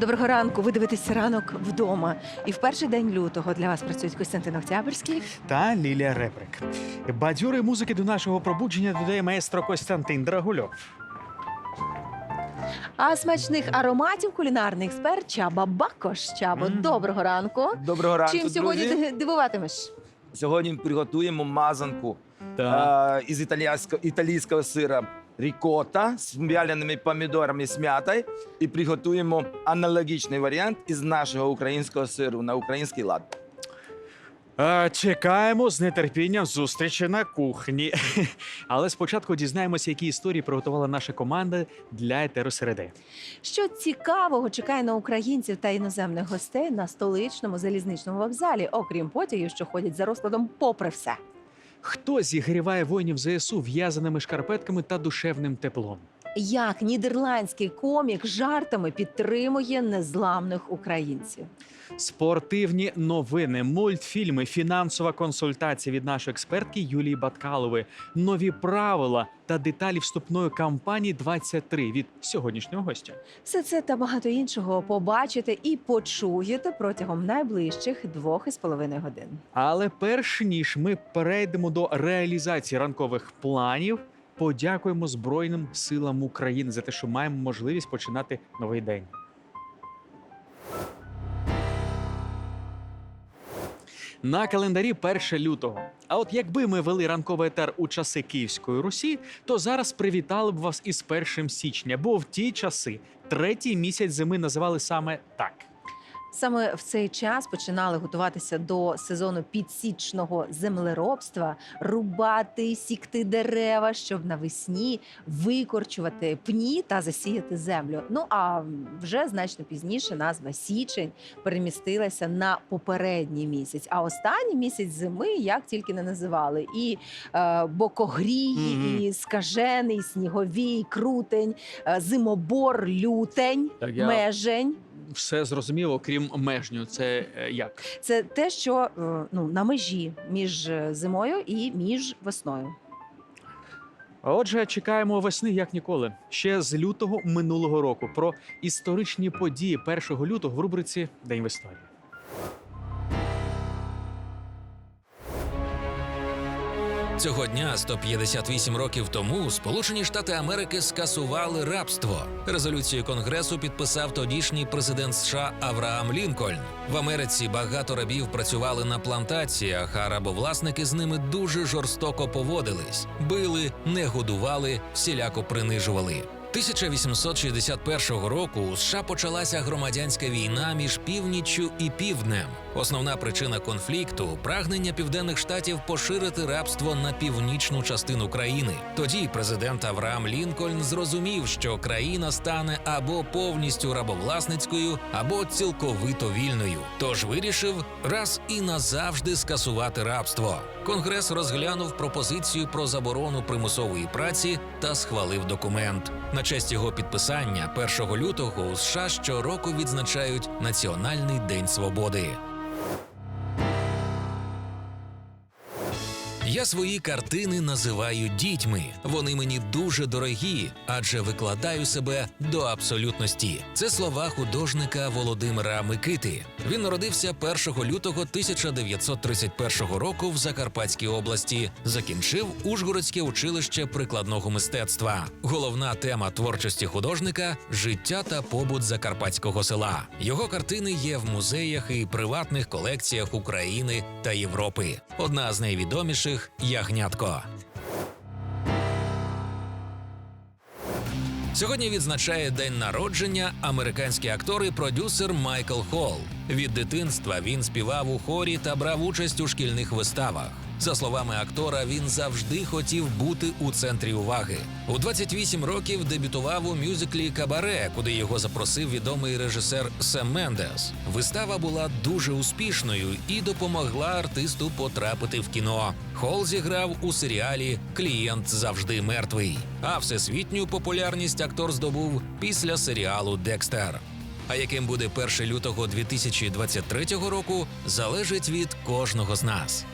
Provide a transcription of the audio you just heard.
Доброго ранку. Ви дивитесь ранок вдома. І в перший день лютого для вас працюють Костянтин Октябрьський. та Лілія Реприк. Бадьори музики до нашого пробудження додає маестро Костянтин Драгульов. А смачних ароматів кулінарний експерт Чаба Бакош. Чабо, Мгм. доброго ранку. Доброго ранку, Чим сьогодні друзі. ди- дивуватимеш? Сьогодні приготуємо мазанку Та. е, із італійського, італійського сира рікота з вяленими помідорами з м'ятою і приготуємо аналогічний варіант із нашого українського сиру на український лад. Е, Чекаємо з нетерпінням зустрічі на кухні. Але спочатку дізнаємося, які історії приготувала наша команда для етеросереди. Що цікавого чекає на українців та іноземних гостей на столичному залізничному вокзалі, окрім потягів, що ходять за розкладом попри все. Хто зігріває воїнів ЗСУ в'язаними шкарпетками та душевним теплом? Як нідерландський комік жартами підтримує незламних українців. Спортивні новини, мультфільми, фінансова консультація від нашої експертки Юлії Баткалової, нові правила та деталі вступної кампанії 23 від сьогоднішнього гостя. Все це та багато іншого побачите і почуєте протягом найближчих двох із половиною годин. Але перш ніж ми перейдемо до реалізації ранкових планів, подякуємо Збройним силам України за те, що маємо можливість починати новий день. На календарі 1 лютого. А от якби ми вели ранковий етер у часи Київської Русі, то зараз привітали б вас із 1 січня, бо в ті часи третій місяць зими називали саме так. Саме в цей час починали готуватися до сезону підсічного землеробства, рубати, сікти дерева, щоб навесні викорчувати пні та засіяти землю. Ну а вже значно пізніше назва січень перемістилася на попередній місяць. А останній місяць зими як тільки не називали, і е, бокогрій, Мгм. і скажений, сніговій, крутень, е, зимобор, лютень, Так, я- межень. Все зрозуміло, крім межню. Це е, як? Це те, що е, ну на межі між е, зимою і між весною. Отже, чекаємо весни як ніколи. Ще з лютого минулого року про історичні події 1 лютого в рубриці День в історії. Цього дня, 158 років тому, Сполучені Штати Америки скасували рабство. Резолюцію конгресу підписав тодішній президент США Авраам Лінкольн. В Америці багато рабів працювали на плантаціях, а рабовласники з ними дуже жорстоко поводились, били, не годували, всіляко принижували. 1861 року у США почалася громадянська війна між північчю і півднем. Основна причина конфлікту прагнення південних штатів поширити рабство на північну частину країни. Тоді президент Авраам Лінкольн зрозумів, що країна стане або повністю рабовласницькою, або цілковито вільною. Тож вирішив раз і назавжди скасувати рабство. Конгрес розглянув пропозицію про заборону примусової праці та схвалив документ. На честь його підписання 1 лютого у США щороку відзначають Національний день свободи. Я свої картини називаю дітьми. Вони мені дуже дорогі, адже викладаю себе до абсолютності. Це слова художника Володимира Микити. Він народився 1 лютого 1931 року в Закарпатській області. Закінчив Ужгородське училище прикладного мистецтва. Головна тема творчості художника життя та побут закарпатського села. Його картини є в музеях і приватних колекціях України та Європи. Одна з найвідоміших ягнятко. Сьогодні відзначає день народження американський актор і продюсер Майкл Холл. Від дитинства він співав у хорі та брав участь у шкільних виставах. За словами актора, він завжди хотів бути у центрі уваги. У 28 років дебютував у мюзиклі Кабаре, куди його запросив відомий режисер Сем Мендес. Вистава була дуже успішною і допомогла артисту потрапити в кіно. Холл зіграв у серіалі Клієнт завжди мертвий. А всесвітню популярність актор здобув після серіалу Декстер. А яким буде 1 лютого 2023 року, залежить від кожного з нас.